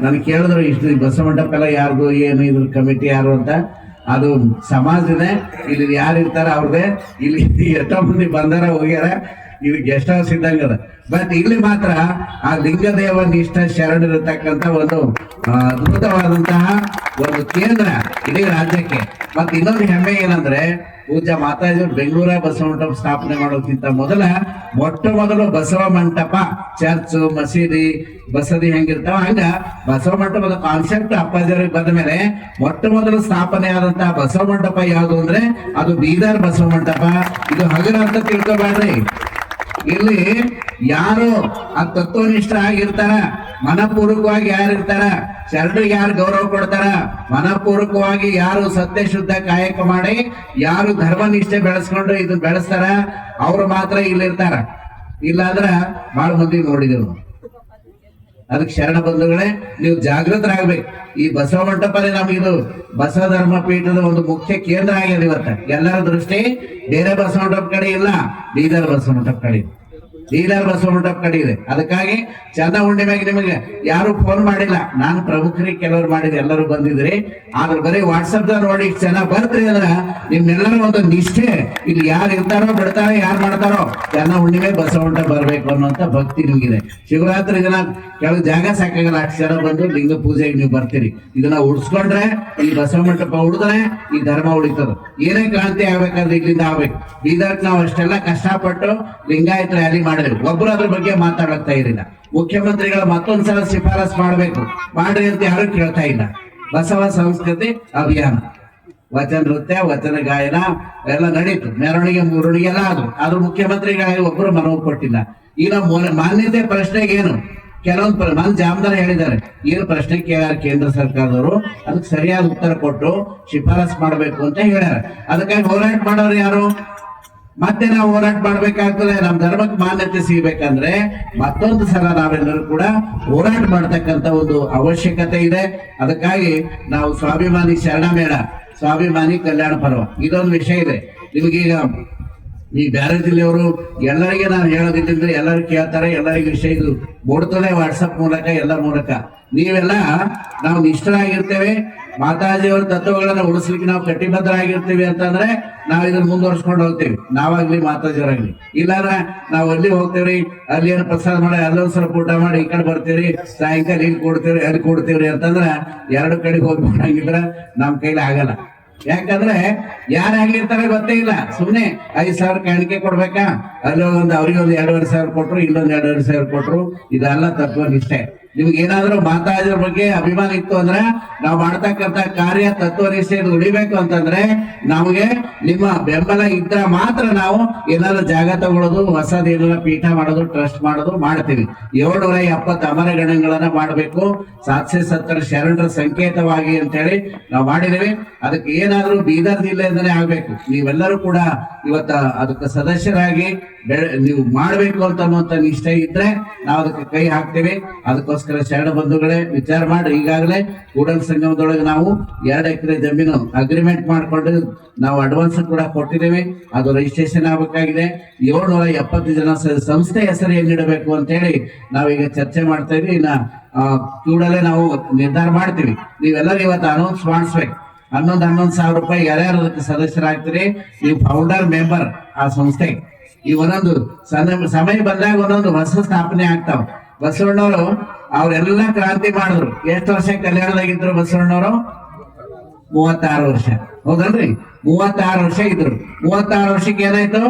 ನನಗೆ ಕೇಳಿದ್ರು, ಇಷ್ಟು ಬಸವ ಮಂಟಪ ಎಲ್ಲ ಯಾರ್ದು, ಏನು ಇದ್ರ ಕಮಿಟಿ ಯಾರು ಅಂತ. ಅದು ಸಮಾಜದೇ ಇಲ್ಲಿ ಯಾರು ಇರ್ತಾರ ಅವ್ರದೇ. ಇಲ್ಲಿ ಎಷ್ಟೋ ಮಂದಿ ಬಂದಾರ, ಹೋಗ್ಯಾರ. ಇದು ಗೆಸ್ಟ್ ಹೌಸ್ ಇದ್ದಂಗ ಅದ. ಬಟ್ ಇಲ್ಲಿ ಮಾತ್ರ ಆ ಲಿಂಗದೇವ ನಿಷ್ಠ ಶರಣರಿರ್ತಕ್ಕಂಥ ಒಂದು ಅದ್ಭುತವಾದಂತಹ ಒಂದು ಕೇಂದ್ರ ಇಡೀ ರಾಜ್ಯಕ್ಕೆ. ಮತ್ತೆ ಇನ್ನೊಂದು ಹೆಮ್ಮೆ ಏನಂದ್ರೆ ಪೂಜಾ ಮಾತಾಜಿಯವರು ಬೆಂಗಳೂರ ಬಸವ ಮಂಟಪ ಸ್ಥಾಪನೆ ಮಾಡೋಕ್ಕಿಂತ ಮೊದಲ ಮೊಟ್ಟ ಮೊದಲು ಬಸವ ಮಂಟಪ, ಚರ್ಚ್, ಮಸೀದಿ, ಬಸದಿ ಹೆಂಗಿರ್ತಾವ, ಹಂಗ ಬಸವ ಮಂಟಪದ ಕಾನ್ಸೆಪ್ಟ್ ಅಪ್ಪಾಜಿಯವ್ರಿಗೆ ಬಂದ ಮೇಲೆ ಮೊಟ್ಟ ಮೊದಲು ಸ್ಥಾಪನೆ ಆದಂತಹ ಬಸವ ಮಂಟಪ ಯಾವುದು ಅಂದ್ರೆ ಅದು ಬೀದರ್ ಬಸವ ಮಂಟಪ. ಇದು ಹಗರ ಅಂತ ತಿಳ್ಕೊಬೇಡ್ರಿ ಇಲ್ಲಿ ಯಾರು ಆ ತತ್ವನಿಷ್ಠ ಆಗಿರ್ತಾರ ಮನಪೂರ್ವಕವಾಗಿ ಯಾರು ಇರ್ತಾರ ಶರಣರಿಗೆ ಯಾರು ಗೌರವ ಕೊಡ್ತಾರ? ಮನಪೂರ್ವಕವಾಗಿ ಯಾರು ಸತ್ಯ ಶುದ್ಧ ಕಾಯಕ ಮಾಡಿ, ಯಾರು ಧರ್ಮ ನಿಷ್ಠೆ ಬೆಳೆಸ್ಕೊಂಡು ಇದು ಬೆಳೆಸ್ತಾರ, ಅವ್ರು ಮಾತ್ರ ಇಲ್ಲಿರ್ತಾರ. ಇಲ್ಲಾಂದ್ರ ಬಹಳ ಮಂದಿ ನೋಡಿದೆವು ಅದಕ್ಕೆ ಶರಣ ಬಂಧುಗಳೇ, ನೀವು ಜಾಗೃತರಾಗ್ಬೇಕು. ಈ ಬಸವ ಮಂಟಪನೇ ಇದು ಬಸವ ಧರ್ಮ ಪೀಠದ ಒಂದು ಮುಖ್ಯ ಕೇಂದ್ರ ಆಗ್ಯದ ಇವತ್ತ. ಎಲ್ಲರ ದೃಷ್ಟಿ ಬೇರೆ ಬಸವ ಮಂಟಪ ಕಡೆ ಇಲ್ಲ, ಬೀದರ್ ಬಸವ ಮಂಟಪ ಕಡೆ. ಇದೆ. ಬೀದರ್ ಬಸವ ಮಂಟಪ ಕಡೆ ಅದಕ್ಕಾಗಿ ಚಂದ ಹುಣ್ಣಿಮೆಗೆ ನಿಮಗೆ ಯಾರು ಫೋನ್ ಮಾಡಿಲ್ಲ. ನಾನು ಪ್ರಮುಖರಿಗೆ ಕೆಲವರು ಮಾಡಿದ್ರೆ ಎಲ್ಲರೂ ಬಂದಿದ್ರಿ ಆದ್ರೆ ಬರೀ ವಾಟ್ಸಪ್ ನೋಡಿ ಚೆನ್ನಾಗಿ ಬರ್ತ್ರಿ ಅಂದ್ರ ನಿಮ್ಮೆಲ್ಲರ ಒಂದು ನಿಷ್ಠೆ. ಇಲ್ಲಿ ಯಾರು ಇರ್ತಾರೋ, ಬಿಡ್ತಾರೋ, ಯಾರು ಮಾಡ್ತಾರೋ ಚೆನ್ನ ಹುಣ್ಣಿಮೆ ಬಸವ ಮಂಟಪ ಬರ್ಬೇಕು ಅನ್ನೋಂತ ಭಕ್ತಿ ನಿಮಗಿದೆ. ಶಿವರಾತ್ರಿ ದಿನ ಕೆಲವು ಜಾಗ ಸಾಕಾಗಲ್ಲ. ಅಷ್ಟು ಜನ ಬಂದು ಲಿಂಗ ಪೂಜೆಗೆ ನೀವು ಬರ್ತೀರಿ. ಇದನ್ನ ಉಡ್ಸ್ಕೊಂಡ್ರೆ ಈ ಬಸವ ಮಂಟಪ ಉಳಿದ್ರೆ ಈ ಧರ್ಮ ಉಳಿತದ. ಏನೇ ಕ್ರಾಂತಿ ಆಗ್ಬೇಕಾದ್ರೆ ಇಲ್ಲಿಂದ ಆಗ್ಬೇಕು. ಬೀದರ್ಕ್ ನಾವು ಅಷ್ಟೆಲ್ಲ ಕಷ್ಟಪಟ್ಟು ಲಿಂಗಾಯತ ರ್ಯಾಲಿ ಮಾಡಿದ್ವಿ ಒಬ್ರು ಅದ್ರ ಬಗ್ಗೆ ಮಾತಾಡಕ್ತಾ ಇರಲಿಲ್ಲ. ಮುಖ್ಯಮಂತ್ರಿಗಳ ಮತ್ತೊಂದ್ಸಲ ಶಿಫಾರಸ್ ಮಾಡಬೇಕು. ಮಾಡ್ರಿ ಅಂತ ಯಾರು ಕೇಳ್ತಾ ಇಲ್ಲ. ಬಸವ ಸಂಸ್ಕೃತಿ ಅಭಿಯಾನ. ವಚನ ನೃತ್ಯ, ವಚನ ಗಾಯನ ಎಲ್ಲ ನಡೀತು. ಮೆರವಣಿಗೆ ಮೂರಣಿಗೆ ಎಲ್ಲ ಆದ್ರು ಆದ್ರೂ ಮುಖ್ಯಮಂತ್ರಿಗಳಿಗೆ ಒಬ್ರು ಮನವಿ ಕೊಟ್ಟಿಲ್ಲ. ಈಗ ಮಾನ್ಯತೆ ಪ್ರಶ್ನೆಗೆ ಏನು? ಕೆಲವೊಂದು ಮನ್ ಜಾಮದಾರ ಹೇಳಿದ್ದಾರೆ. ಏನು ಪ್ರಶ್ನೆ ಕೇಳ ಕೇಂದ್ರ ಸರ್ಕಾರದವರು? ಅದಕ್ಕೆ ಸರಿಯಾದ ಉತ್ತರ ಕೊಟ್ಟು ಶಿಫಾರಸ್ ಮಾಡಬೇಕು ಅಂತ ಹೇಳ್ಯಾರ. ಅದಕ್ಕಾಗಿ ಹೋರಾಟ ಮಾಡೋರು ಯಾರು? ಮತ್ತೆ ನಾವು ಹೋರಾಟ ಮಾಡ್ಬೇಕಾಗ್ತದೆ. ನಮ್ಮ ಧರ್ಮಕ್ಕೆ ಮಾನ್ಯತೆ ಸಿಗಬೇಕಂದ್ರೆ ಮತ್ತೊಂದು ಸಲ ನಾವೆಲ್ಲರೂ ಕೂಡ ಹೋರಾಟ ಮಾಡ್ತಕ್ಕಂತ ಒಂದು ಅವಶ್ಯಕತೆ ಇದೆ. ಅದಕ್ಕಾಗಿ ನಾವು ಸ್ವಾಭಿಮಾನಿ ಶರಣ ಮೇಳ ಸ್ವಾಭಿಮಾನಿ ಕಲ್ಯಾಣ ಪರ್ವ. ಇದೊಂದು ವಿಷಯ ಇದೆ. ನಿಮಗೀಗ ಈ ಬ್ಯಾರೆ ಜಿಲ್ಲೆಯವರು ಎಲ್ಲರಿಗೆ ನಾನು ಹೇಳೋದಿಲ್ಲ ಎಲ್ಲರೂ ಕೇಳ್ತಾರೆ, ಎಲ್ಲರಿಗೂ ವಿಷಯ ಇದು ಬೋಡ್ತಾನೆ ವಾಟ್ಸಪ್ ಮೂಲಕ, ಎಲ್ಲ ಮೂಲಕ. ನೀವೆಲ್ಲ ನಾವು ನಿಷ್ಠರಾಗಿರ್ತೇವೆ. ಮಾತಾಜಿಯವರ ತತ್ವಗಳನ್ನ ಉಳಿಸ್ಲಿಕ್ಕೆ ನಾವು ಕಟಿಬದ್ಧರಾಗಿರ್ತೀವಿ ಅಂತಂದ್ರೆ ನಾವು ಇದನ್ನ ಮುಂದುವರ್ಸ್ಕೊಂಡು ಹೋಗ್ತೇವೆ. ನಾವಾಗ್ಲಿ ಮಾತಾಜಿಯವರಾಗ್ಲಿ. ಇಲ್ಲಾರ ನಾವು ಅಲ್ಲಿ ಹೋಗ್ತೇವ್ರಿ? ಅಲ್ಲಿ ಏನು ಪ್ರಸಾದ ಮಾಡಿ ಅಲ್ಲೊಂದ್ ಸ್ವಲ್ಪ ಊಟ ಮಾಡಿ, ಈ ಕಡೆ ಬರ್ತೀವ್ರಿ? ಸಾಯಂಕಾಲ ಇಲ್ಲಿ ಕೊಡ್ತೀವ್ರಿ, ಅಲ್ಲಿ ಕೊಡ್ತೀವ್ರಿ ಅಂತಂದ್ರ ಎರಡು ಕಡೆಗೆ ಹೋಗಿ ಮಾಡಂಗಿದ್ರ ನಮ್ ಕೈಲಿ ಆಗಲ್ಲ. ಯಾಕಂದ್ರೆ ಯಾರಾಗಿರ್ತಾರೆ ಗೊತ್ತೇ ಇಲ್ಲ. ಸುಮ್ನೆ ಐದ್ ಸಾವಿರ ಕಾಣಿಕೆ ಕೊಡ್ಬೇಕಾ? ಅಲ್ಲಿ ಒಂದು ಅವ್ರಿಗೆ ಒಂದು ಎರಡೂವರೆ ಸಾವಿರ ಕೊಟ್ರು ಇಲ್ಲೊಂದ್ ಎರಡೂವರೆ ಸಾವಿರ ಕೊಟ್ರು, ಇದೆಲ್ಲ ತತ್ವ ನಿಷ್ಠೆ ನಿಮ್ಗೆ ಏನಾದ್ರೂ ಮಾತಾಡಿದ್ರ ಬಗ್ಗೆ ಅಭಿಮಾನ ಇತ್ತು ಅಂದ್ರೆ ನಾವು ಮಾಡ್ತಕ್ಕಂತ ಕಾರ್ಯ ತತ್ವ ನಿಷ್ಠೆಯನ್ನು ಉಳಿಬೇಕು ಅಂತಂದ್ರೆ ನಮಗೆ ನಿಮ್ಮ ಬೆಂಬಲ ಇದ್ರೆ ಮಾತ್ರ ನಾವು ಏನಾದ್ರು ಜಾಗ ತಗೊಳ್ಳೋದು ಹೊಸದೇನಾರ ಪೀಠ ಮಾಡೋದು, ಟ್ರಸ್ಟ್ ಮಾಡೋದು ಮಾಡ್ತೀವಿ. ಏಳ್ನೂರ ಎಪ್ಪತ್ತು ಅಮರ ಗಣಗಳನ್ನ ಮಾಡಬೇಕು. ಸಾತ್ಸೆ ಸತ್ತರ ಶರಣರ ಸಂಕೇತವಾಗಿ ಅಂತ ಹೇಳಿ ನಾವು ಮಾಡಿದೀವಿ ಅದಕ್ಕೆ ಏನಾದ್ರೂ ಬೀದರ್ ಜಿಲ್ಲೆಯಿಂದನೇ ಆಗ್ಬೇಕು. ನೀವೆಲ್ಲರೂ ಕೂಡ ಇವತ್ತ ಅದಕ್ಕೆ ಸದಸ್ಯರಾಗಿ ನೀವು ಮಾಡಬೇಕು ಅಂತ ಅನ್ನುವಂತ ನಿಷ್ಠೆ ಇದ್ರೆ ನಾವು ಅದಕ್ಕೆ ಕೈ ಹಾಕ್ತೇವೆ. ಅದಕ್ಕೋಸ್ಕರ ಶರಣ ಬಂಧುಗಳೇ, ವಿಚಾರ ಮಾಡಿ ಈಗಾಗಲೇ ಕೂಡಲ್ ಸಂಗಮದೊಳಗೆ ನಾವು ಎರಡು ಎಕರೆ ಜಮೀನು ಅಗ್ರಿಮೆಂಟ್ ಮಾಡಿಕೊಂಡು ನಾವು ಅಡ್ವಾನ್ಸ್ ಕೂಡ ಕೊಟ್ಟಿದ್ದೇವೆ. ಅದು ರಿಜಿಸ್ಟ್ರೇಷನ್ ಆಗಬೇಕಾಗಿದೆ. ಏಳ್ನೂರ ಎಪ್ಪತ್ತು ಜನ ಸಂಸ್ಥೆ ಹೆಸರು ಏನಿಡಬೇಕು ಅಂತ ಹೇಳಿ ನಾವೀಗ ಚರ್ಚೆ ಮಾಡ್ತಾ ಇದ್ವಿ. ಇನ್ನ ಕೂಡಲೇ ನಾವು ನಿರ್ಧಾರ ಮಾಡ್ತೀವಿ. ನೀವೆಲ್ಲರೂ ಇವತ್ತು ಅನೌನ್ಸ್ ಮಾಡಿಸ್ಬೇಕು. ಹನ್ನೊಂದು ಹನ್ನೊಂದು ಸಾವಿರ ರೂಪಾಯಿ ಯಾರ್ಯಾರು ಅದಕ್ಕೆ ಸದಸ್ಯರಾಗ್ತೀರಿ. ಈ ಫೌಂಡರ್ ಮೆಂಬರ್ ಆ ಸಂಸ್ಥೆ. ಈ ಒಂದೊಂದು ಸಮಯ ಬಂದಾಗ ಒಂದೊಂದು ಹೊಸ ಸ್ಥಾಪನೆ ಆಗ್ತಾವ. ಬಸವಣ್ಣವರು, ಅವ್ರೆಲ್ಲ ಕ್ರಾಂತಿ ಮಾಡಿದ್ರು. ಎಷ್ಟು ವರ್ಷ ಕಲ್ಯಾಣದಾಗಿದ್ರು ಬಸವಣ್ಣವರು? ಮೂವತ್ತಾರು ವರ್ಷ. ಹೌದಲ್ರಿ? ಮೂವತ್ತಾರು ವರ್ಷ ಇದ್ರು. ಮೂವತ್ತಾರು ವರ್ಷಕ್ಕೆ ಏನಾಯ್ತು?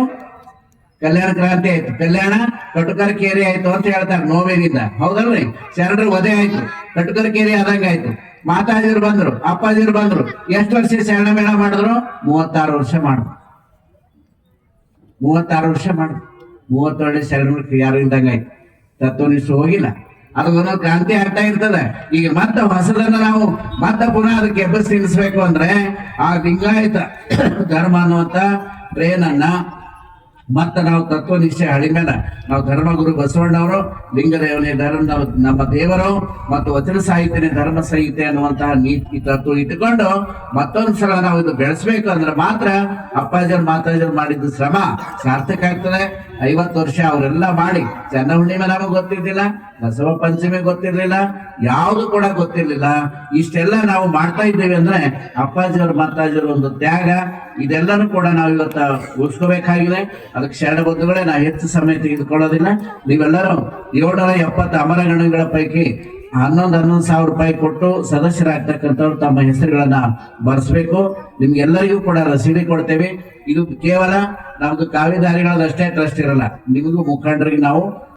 ಕಲ್ಯಾಣ ಕ್ರಾಂತಿ ಆಯ್ತು. ಕಲ್ಯಾಣ ಕಟುಕರ ಕೇರಿ ಆಯ್ತು ಅಂತ ಹೇಳ್ತಾರೆ ನೋವೇನಿಲ್ಲ ಹೌದಲ್ರಿ? ಶರಣರು ವಧೆ ಆಯ್ತು. ಕಟುಕರ ಕೇರಿ ಆದಂಗ ಆಯ್ತು. ಮಾತಾಜಿರು ಬಂದ್ರು, ಅಪ್ಪಾಜಿರು ಬಂದ್ರು. ಎಷ್ಟು ವರ್ಷ ಶರಣ ಮೇಳ ಮಾಡಿದ್ರು? ಮೂವತ್ತಾರು ವರ್ಷ ಮಾಡಿದ್ರು. ಮೂವತ್ತಾರು ವರ್ಷ ಮಾಡಿದ್ರು. ಮೂವತ್ತೊಳ್ಳೆ ಶರಣರು ಯಾರು ಇದ್ದಂಗ ಆಯ್ತು. ತತ್ವನಿಷ್ಠ ಹೋಗಿಲ್ಲ. ಅದು ಒಂದೊಂದು ಕ್ರಾಂತಿ ಆಗ್ತಾ ಇರ್ತದೆ. ಈಗ ಮತ್ತೆ ಹೊಸದನ್ನ ನಾವು ಮತ್ತೆ ಪುನಃ ಅದಕ್ಕೆ ಎಬ್ಬಸ್ ತಿನ್ನಿಸ್ಬೇಕು ಅಂದ್ರೆ ಆ ಲಿಂಗಾಯತ ಧರ್ಮ ಅನ್ನುವಂತ ಟ್ರೇನನ್ನ ಮತ್ತೆ ನಾವು ತತ್ವನಿಷ್ಠೆ ಹಳಿಮೇಲೆ ನಾವು ಧರ್ಮಗುರು ಬಸವಣ್ಣವರು, ಲಿಂಗದೇವನೇ ಧರ್ಮ ನಮ್ಮ ದೇವರು ಮತ್ತು ವಚನ ಸಾಹಿತ್ಯನೇ ಧರ್ಮ ಸಾಹಿತ್ಯ ಅನ್ನುವಂತಹ ನೀತಿ ತತ್ವ ಇಟ್ಟುಕೊಂಡು ಮತ್ತೊಂದು ಸಲ ನಾವು ಇದು ಬೆಳೆಸಬೇಕು ಅಂದ್ರೆ ಮಾತ್ರ ಅಪ್ಪಾಜರು ಮಾತಾಜರು ಮಾಡಿದ್ದು ಶ್ರಮ. ಸಾರ್ಥಕ ಆಗ್ತದೆ. ಐವತ್ತು ವರ್ಷ ಅವರೆಲ್ಲ ಮಾಡಿ ಚಂದ್ರ ಹುಣ್ಣಿಮೆ ನಮಗೆ ಗೊತ್ತಿದ್ದಿಲ್ಲ ಬಸವ ಪಂಚಮಿ ಗೊತ್ತಿರ್ಲಿಲ್ಲ, ಯಾವುದು ಕೂಡ ಗೊತ್ತಿರ್ಲಿಲ್ಲ. ಇಷ್ಟೆಲ್ಲ ನಾವು ಮಾಡ್ತಾ ಇದ್ದೇವೆ ಅಂದ್ರೆ ಅಪ್ಪಾಜಿಯವರು ಮಾತಾಜಿಯವರು ಒಂದು ತ್ಯಾಗ, ಇದೆಲ್ಲನೂ ಕೂಡ ನಾವು ಇವತ್ತ ಉಳಿಸ್ಕೋಬೇಕಾಗಿದೆ. ಅದಕ್ಕೆ ಶರಣ ಬಂಧುಗಳೇ ನಾವು ಹೆಚ್ಚು ಸಮಯ ತೆಗೆದುಕೊಳ್ಳೋದಿಲ್ಲ. ನೀವೆಲ್ಲರೂ ಏಳ್ನೂರ ಎಪ್ಪತ್ತು ಅಮರಗಣಗಳ ಪೈಕಿ ಹನ್ನೊಂದು ಹನ್ನೊಂದು ಸಾವಿರ ರೂಪಾಯಿ ಕೊಟ್ಟು ಸದಸ್ಯರಾಗ್ತಕ್ಕಂಥವ್ರು ತಮ್ಮ ಹೆಸರುಗಳನ್ನ ಬರೆಸ್ಬೇಕು. ನಿಮ್ಗೆಲ್ಲರಿಗೂ ಕೂಡ ರಸೀದಿ ಕೊಡ್ತೇವೆ. ಇದು ಕೇವಲ ನಮ್ದು ಕಾವಿದಾರಿಗಳದಷ್ಟೇ ಟ್ರಸ್ಟ್ ಇರಲ್ಲ. ನಿಮಗೂ ಮುಖಂಡರಿಗೆ ನಾವು